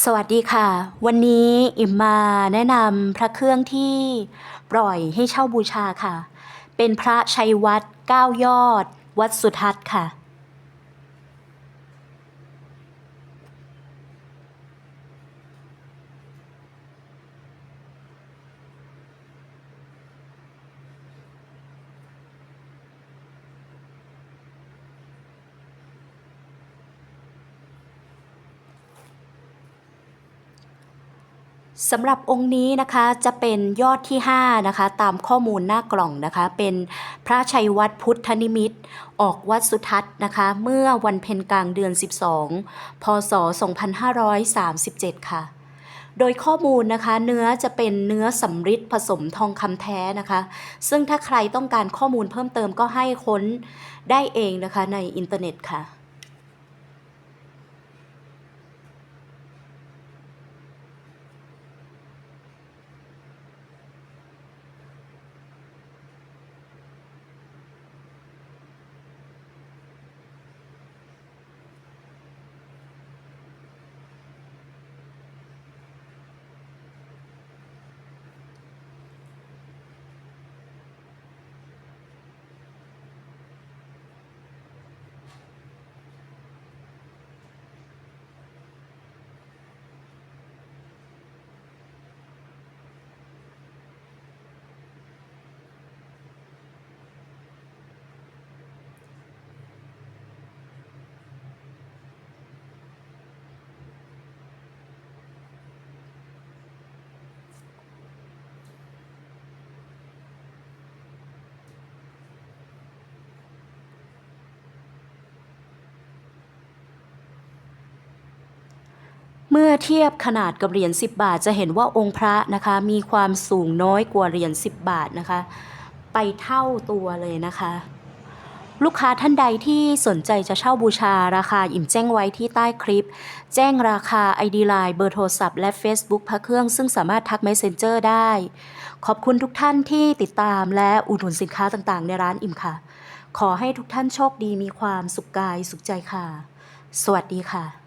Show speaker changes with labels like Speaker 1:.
Speaker 1: สวัสดีค่ะ วันนี้อิมมาแนะนำพระเครื่องที่ปล่อยให้เช่าบูชาค่ะ เป็นพระชัยวัดเก้ายอด วัดสุทัศน์ค่ะ สำหรับองค์นี้นะคะจะเป็นยอดที่ 5 นะคะ ตามข้อมูลหน้ากล่องนะคะ เป็นพระชัยวัดพุทธนิมิตออกวัดสุทัศน์นะคะ เมื่อวันเพ็ญกลางเดือน 12 พศ 2537 ค่ะ โดยข้อมูลนะคะเนื้อจะเป็นเนื้อสำริดผสมทองคำแท้นะคะ ซึ่งถ้าใครต้องการข้อมูลเพิ่มเติมก็ให้ค้นได้เองนะคะในอินเทอร์เน็ตค่ะ เมื่อเทียบขนาดกับเหรียญ10 บาท จะเห็นว่าองค์พระนะคะมีความสูงน้อยกว่าเหรียญ10 บาทนะคะ ไปเท่าตัวเลยนะคะ ลูกค้าท่านใดที่สนใจจะเช่าบูชาราคาอิ่มแจ้งไว้ที่ใต้คลิป แจ้งราคา ID Line เบอร์โทรศัพท์และ Facebook พระเครื่องซึ่งสามารถทัก Messenger ได้ ขอบคุณทุกท่านที่ติดตามและอุดหนุนสินค้าต่างๆ ในร้านอิ่มค่ะ ขอให้ทุกท่านโชคดีมีความสุขกายสุขใจค่ะ สวัสดีค่ะ